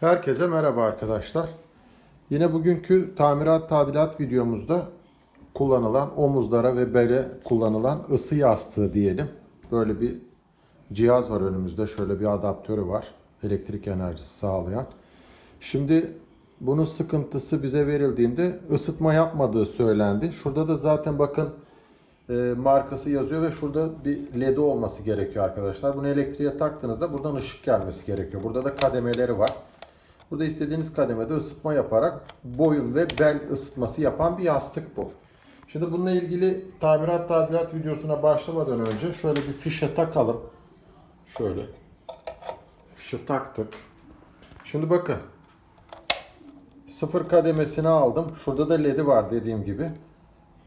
Herkese merhaba arkadaşlar. Yine bugünkü tamirat tadilat videomuzda kullanılan omuzlara ve bele kullanılan ısı yastığı diyelim. Böyle bir cihaz var önümüzde. Şöyle bir adaptörü var. Elektrik enerjisi sağlayan. Şimdi bunun sıkıntısı bize verildiğinde ısıtma yapmadığı söylendi. Şurada da zaten bakın e, markası yazıyor ve şurada bir ledi olması gerekiyor arkadaşlar. Bunu elektriğe taktığınızda buradan ışık gelmesi gerekiyor. Burada da kademeleri var. Burada istediğiniz kademede ısıtma yaparak boyun ve bel ısıtması yapan bir yastık bu. Şimdi bununla ilgili tamirat tadilat videosuna başlamadan önce şöyle bir fişe takalım. Şöyle. Fişe taktık. Şimdi bakın. Sıfır kademesini aldım. Şurada da ledi var dediğim gibi.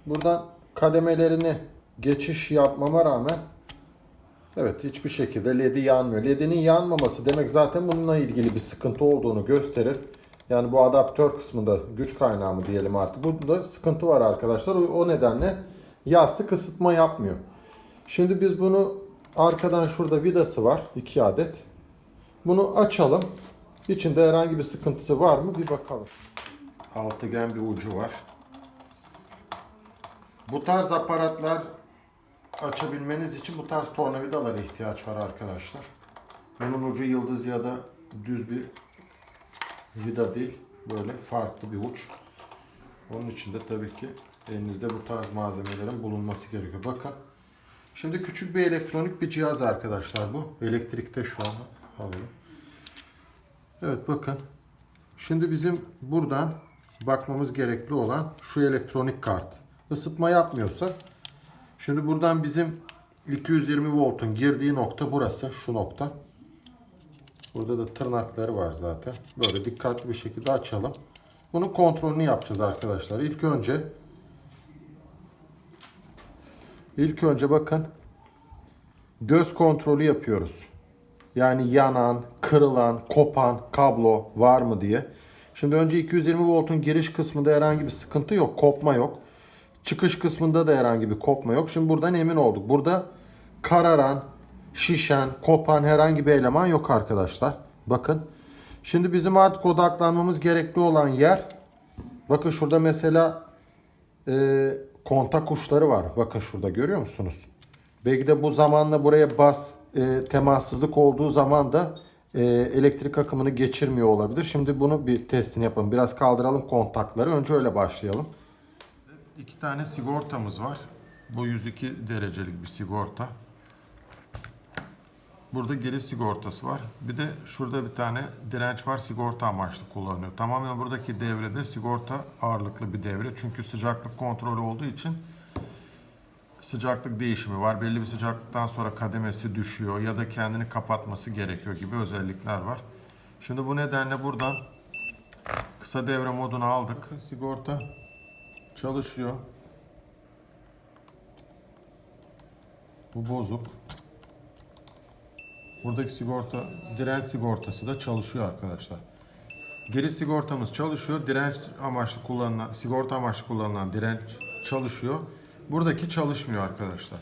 Buradan kademelerini geçiş yapmama rağmen Evet hiçbir şekilde ledi yanmıyor. Ledinin yanmaması demek zaten bununla ilgili bir sıkıntı olduğunu gösterir. Yani bu adaptör kısmında güç kaynağı mı diyelim artık. Burada sıkıntı var arkadaşlar. O nedenle yastık ısıtma yapmıyor. Şimdi biz bunu arkadan şurada vidası var. 2 adet. Bunu açalım. İçinde herhangi bir sıkıntısı var mı bir bakalım. Altıgen bir ucu var. Bu tarz aparatlar açabilmeniz için bu tarz tornavidalara ihtiyaç var arkadaşlar. Bunun ucu yıldız ya da düz bir vida değil. Böyle farklı bir uç. Onun için de tabii ki elinizde bu tarz malzemelerin bulunması gerekiyor. Bakın. Şimdi küçük bir elektronik bir cihaz arkadaşlar bu. Elektrikte şu an alalım. Evet bakın. Şimdi bizim buradan bakmamız gerekli olan şu elektronik kart. Isıtma yapmıyorsa Şimdi buradan bizim 220 voltun girdiği nokta burası. Şu nokta. Burada da tırnakları var zaten. Böyle dikkatli bir şekilde açalım. Bunun kontrolünü yapacağız arkadaşlar. İlk önce ilk önce bakın göz kontrolü yapıyoruz. Yani yanan, kırılan, kopan kablo var mı diye. Şimdi önce 220 voltun giriş kısmında herhangi bir sıkıntı yok. Kopma yok. Çıkış kısmında da herhangi bir kopma yok. Şimdi buradan emin olduk. Burada kararan, şişen, kopan herhangi bir eleman yok arkadaşlar. Bakın. Şimdi bizim artık odaklanmamız gerekli olan yer bakın şurada mesela e, kontak uçları var. Bakın şurada görüyor musunuz? Belki de bu zamanla buraya bas e, temassızlık olduğu zaman da e, elektrik akımını geçirmiyor olabilir. Şimdi bunu bir testini yapalım. Biraz kaldıralım kontakları. Önce öyle başlayalım. İki tane sigortamız var. Bu 102 derecelik bir sigorta. Burada geri sigortası var. Bir de şurada bir tane direnç var. Sigorta amaçlı kullanılıyor. Tamamen buradaki devrede sigorta ağırlıklı bir devre. Çünkü sıcaklık kontrolü olduğu için sıcaklık değişimi var. Belli bir sıcaklıktan sonra kademesi düşüyor ya da kendini kapatması gerekiyor gibi özellikler var. Şimdi bu nedenle buradan kısa devre modunu aldık. Sigorta çalışıyor. Bu bozuk. Buradaki sigorta direnç sigortası da çalışıyor arkadaşlar. Geri sigortamız çalışıyor. Direnç amaçlı kullanılan, sigorta amaçlı kullanılan direnç çalışıyor. Buradaki çalışmıyor arkadaşlar.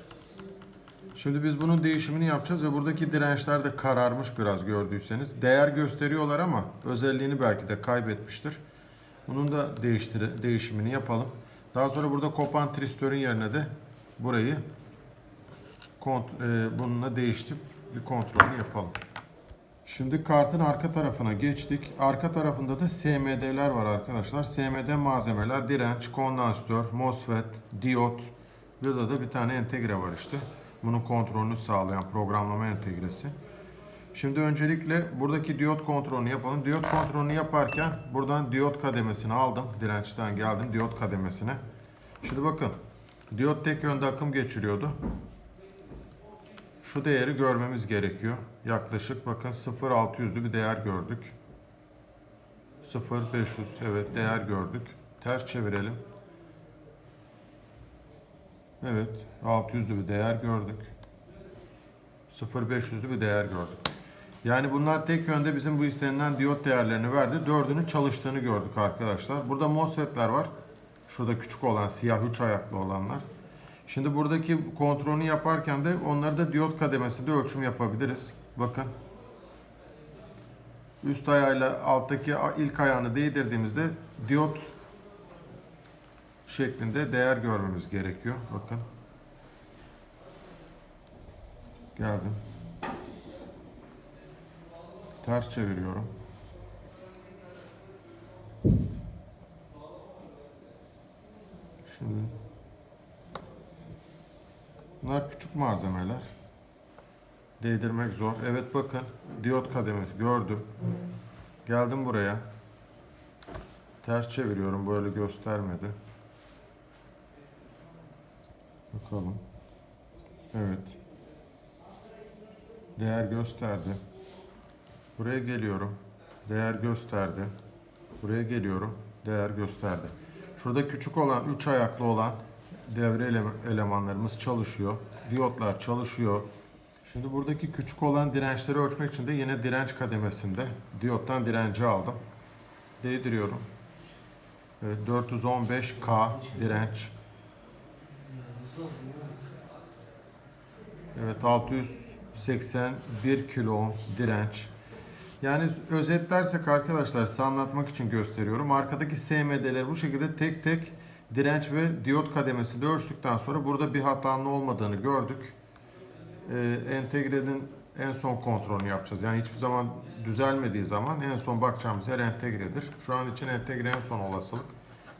Şimdi biz bunun değişimini yapacağız ve buradaki dirençler de kararmış biraz gördüyseniz. Değer gösteriyorlar ama özelliğini belki de kaybetmiştir. Bunun da değiştire, değişimini yapalım. Daha sonra burada kopan tristörün yerine de burayı kont e, bununla değiştirip bir kontrolünü yapalım. Şimdi kartın arka tarafına geçtik. Arka tarafında da SMD'ler var arkadaşlar. SMD malzemeler direnç, kondansatör, MOSFET, diyot. Burada da bir tane entegre var işte. Bunun kontrolünü sağlayan programlama entegresi. Şimdi öncelikle buradaki diyot kontrolünü yapalım. Diyot kontrolünü yaparken buradan diyot kademesini aldım. Dirençten geldim diyot kademesine. Şimdi bakın. Diyot tek yönde akım geçiriyordu. Şu değeri görmemiz gerekiyor. Yaklaşık bakın 0.600'lü bir değer gördük. 0.500 evet değer gördük. Ters çevirelim. Evet 600'lü bir değer gördük. 0.500'lü bir değer gördük. Yani bunlar tek yönde bizim bu istenilen diyot değerlerini verdi. Dördünün çalıştığını gördük arkadaşlar. Burada MOSFET'ler var. Şurada küçük olan siyah üç ayaklı olanlar. Şimdi buradaki kontrolünü yaparken de onları da diyot kademesinde ölçüm yapabiliriz. Bakın. Üst ayağıyla alttaki ilk ayağını değdirdiğimizde diyot şeklinde değer görmemiz gerekiyor. Bakın. Geldim. Ters çeviriyorum. Şimdi bunlar küçük malzemeler. Değdirmek zor. Evet bakın diyot kademesi gördüm. Geldim buraya. Ters çeviriyorum böyle göstermedi. Bakalım. Evet. Değer gösterdi. Buraya geliyorum. Değer gösterdi. Buraya geliyorum. Değer gösterdi. Şurada küçük olan, üç ayaklı olan devre ele- elemanlarımız çalışıyor. Diyotlar çalışıyor. Şimdi buradaki küçük olan dirençleri ölçmek için de yine direnç kademesinde diyottan direnci aldım. Değdiriyorum. Evet, 415K direnç. Evet 681 kilo direnç. Yani özetlersek arkadaşlar size anlatmak için gösteriyorum. Arkadaki SMD'leri bu şekilde tek tek direnç ve diyot kademesinde ölçtükten sonra burada bir hatanın olmadığını gördük. Ee, entegrenin en son kontrolünü yapacağız. Yani hiçbir zaman düzelmediği zaman en son bakacağımız yer entegredir. Şu an için entegre en son olasılık.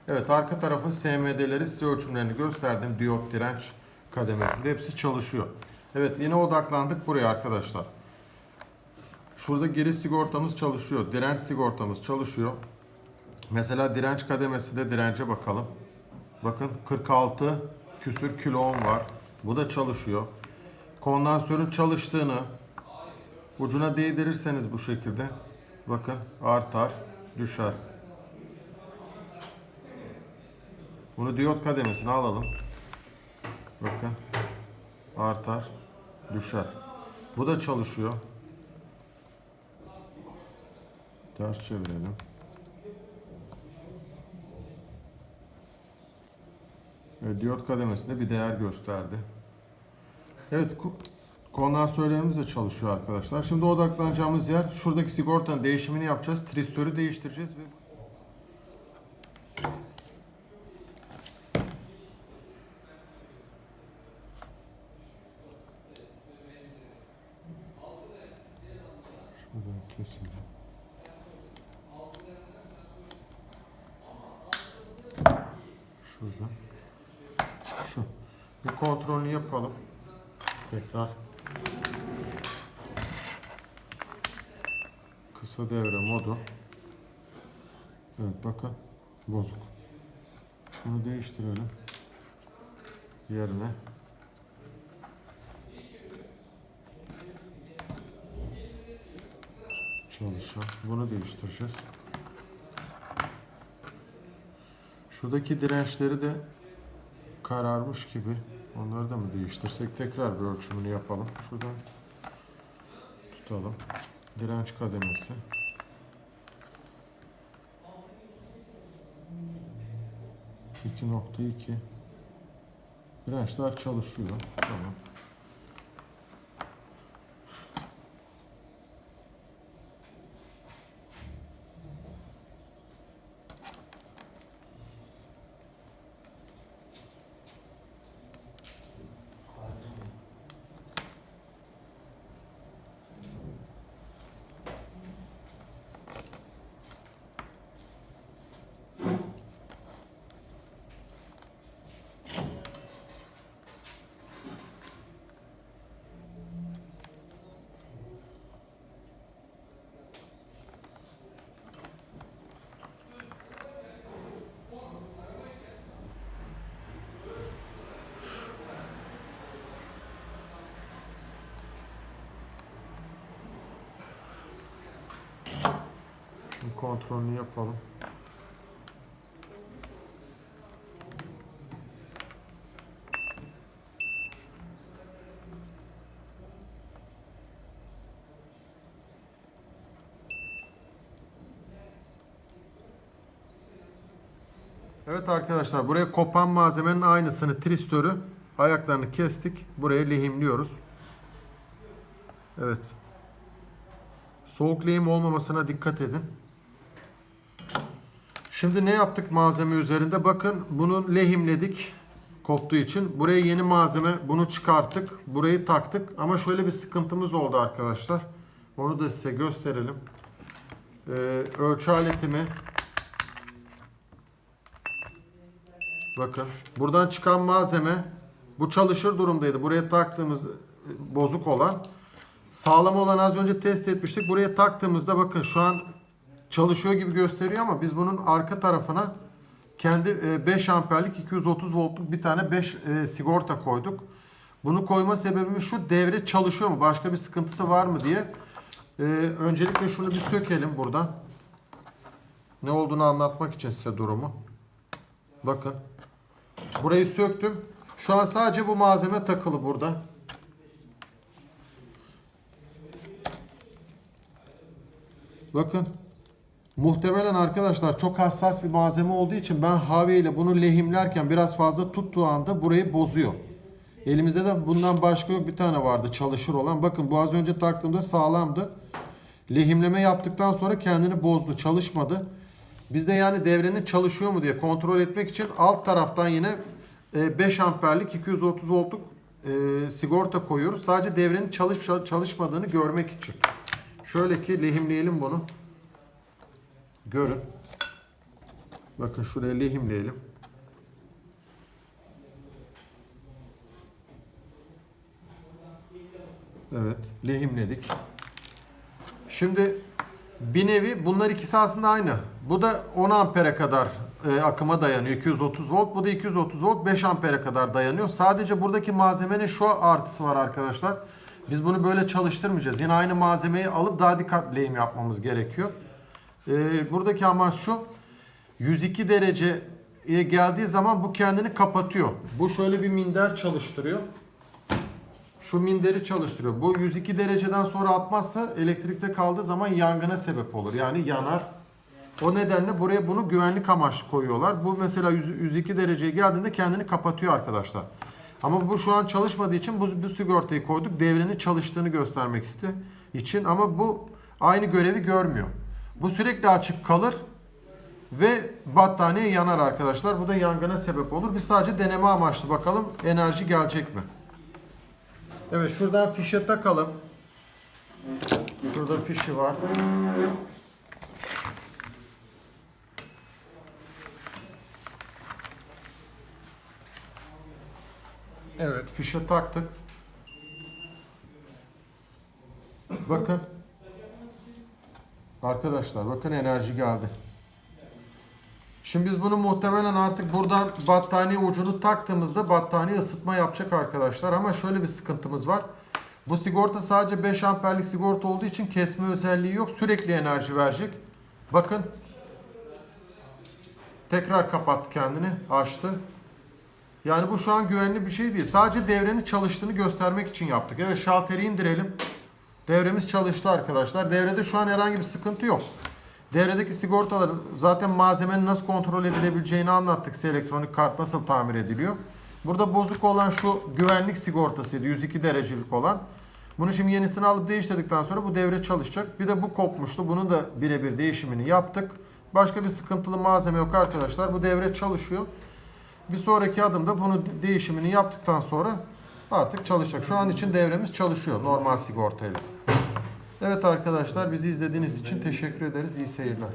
Evet arka tarafın SMD'leri size ölçümlerini gösterdim. Diyot direnç kademesinde hepsi çalışıyor. Evet yine odaklandık buraya arkadaşlar. Şurada geri sigortamız çalışıyor. Direnç sigortamız çalışıyor. Mesela direnç kademesinde dirence bakalım. Bakın 46 küsür kilo ohm var. Bu da çalışıyor. Kondansörün çalıştığını ucuna değdirirseniz bu şekilde bakın artar, düşer. Bunu diyot kademesine alalım. Bakın artar, düşer. Bu da çalışıyor. Ters çevirelim. Evet, diyot kademesinde bir değer gösterdi. Evet, kondansörlerimiz de çalışıyor arkadaşlar. Şimdi odaklanacağımız yer, şuradaki sigortanın değişimini yapacağız. Tristörü değiştireceğiz ve Şuradan keselim. Şurada. Şu. Bir kontrolünü yapalım. Tekrar. Kısa devre modu. Evet bakın. Bozuk. Bunu değiştirelim. Yerine. Çalışan. Bunu değiştireceğiz. Şuradaki dirençleri de kararmış gibi. Onları da mı değiştirsek? Tekrar bir ölçümünü yapalım. Şuradan tutalım. Direnç kademesi. İki nokta iki. Dirençler çalışıyor. Tamam. Şimdi kontrolünü yapalım. Evet arkadaşlar buraya kopan malzemenin aynısını tristörü ayaklarını kestik. Buraya lehimliyoruz. Evet. Soğuk lehim olmamasına dikkat edin. Şimdi ne yaptık malzeme üzerinde? Bakın bunu lehimledik koptuğu için. Buraya yeni malzeme bunu çıkarttık. Burayı taktık. Ama şöyle bir sıkıntımız oldu arkadaşlar. Onu da size gösterelim. Ee, ölçü aletimi Bakın buradan çıkan malzeme bu çalışır durumdaydı. Buraya taktığımız bozuk olan sağlam olan az önce test etmiştik. Buraya taktığımızda bakın şu an çalışıyor gibi gösteriyor ama biz bunun arka tarafına kendi e, 5 amperlik 230 voltluk bir tane 5 e, sigorta koyduk. Bunu koyma sebebimiz şu devre çalışıyor mu? Başka bir sıkıntısı var mı diye. E, öncelikle şunu bir sökelim buradan. Ne olduğunu anlatmak için size durumu. Bakın. Burayı söktüm. Şu an sadece bu malzeme takılı burada. Bakın. Muhtemelen arkadaşlar çok hassas bir malzeme olduğu için ben Havi ile bunu lehimlerken biraz fazla tuttuğu anda burayı bozuyor. Elimizde de bundan başka yok bir tane vardı çalışır olan. Bakın bu az önce taktığımda sağlamdı. Lehimleme yaptıktan sonra kendini bozdu, çalışmadı. Biz de yani devrenin çalışıyor mu diye kontrol etmek için alt taraftan yine e, 5 amperlik 230 voltluk e, sigorta koyuyoruz. Sadece devrenin çalışıp çalışmadığını görmek için. Şöyle ki lehimleyelim bunu. Görün. Bakın şuraya lehimleyelim. Evet, lehimledik. Şimdi bir nevi bunlar ikisi aslında aynı. Bu da 10 ampere kadar e, akıma dayanıyor. 230 volt. Bu da 230 volt 5 ampere kadar dayanıyor. Sadece buradaki malzemenin şu artısı var arkadaşlar. Biz bunu böyle çalıştırmayacağız. Yine aynı malzemeyi alıp daha dikkatli lehim yapmamız gerekiyor. E, buradaki amaç şu. 102 dereceye geldiği zaman bu kendini kapatıyor. Bu şöyle bir minder çalıştırıyor şu minderi çalıştırıyor. Bu 102 dereceden sonra atmazsa elektrikte kaldığı zaman yangına sebep olur. Yani yanar. O nedenle buraya bunu güvenlik amaçlı koyuyorlar. Bu mesela 100 102 dereceye geldiğinde kendini kapatıyor arkadaşlar. Ama bu şu an çalışmadığı için bu, bu sigortayı koyduk. Devrenin çalıştığını göstermek için ama bu aynı görevi görmüyor. Bu sürekli açık kalır ve battaniye yanar arkadaşlar. Bu da yangına sebep olur. Biz sadece deneme amaçlı bakalım enerji gelecek mi? Evet şuradan fişe takalım. Şurada fişi var. Evet fişe taktık. Bakın. Arkadaşlar bakın enerji geldi. Şimdi biz bunu muhtemelen artık buradan battaniye ucunu taktığımızda battaniye ısıtma yapacak arkadaşlar. Ama şöyle bir sıkıntımız var. Bu sigorta sadece 5 amperlik sigorta olduğu için kesme özelliği yok. Sürekli enerji verecek. Bakın. Tekrar kapattı kendini. Açtı. Yani bu şu an güvenli bir şey değil. Sadece devrenin çalıştığını göstermek için yaptık. Evet şalteri indirelim. Devremiz çalıştı arkadaşlar. Devrede şu an herhangi bir sıkıntı yok. Devredeki sigortaların zaten malzemenin nasıl kontrol edilebileceğini anlattık. Size elektronik kart nasıl tamir ediliyor. Burada bozuk olan şu güvenlik sigortasıydı. 102 derecelik olan. Bunu şimdi yenisini alıp değiştirdikten sonra bu devre çalışacak. Bir de bu kopmuştu. Bunun da birebir değişimini yaptık. Başka bir sıkıntılı malzeme yok arkadaşlar. Bu devre çalışıyor. Bir sonraki adımda bunu değişimini yaptıktan sonra artık çalışacak. Şu an için devremiz çalışıyor normal sigortayla. Evet arkadaşlar bizi izlediğiniz için teşekkür ederiz. İyi seyirler.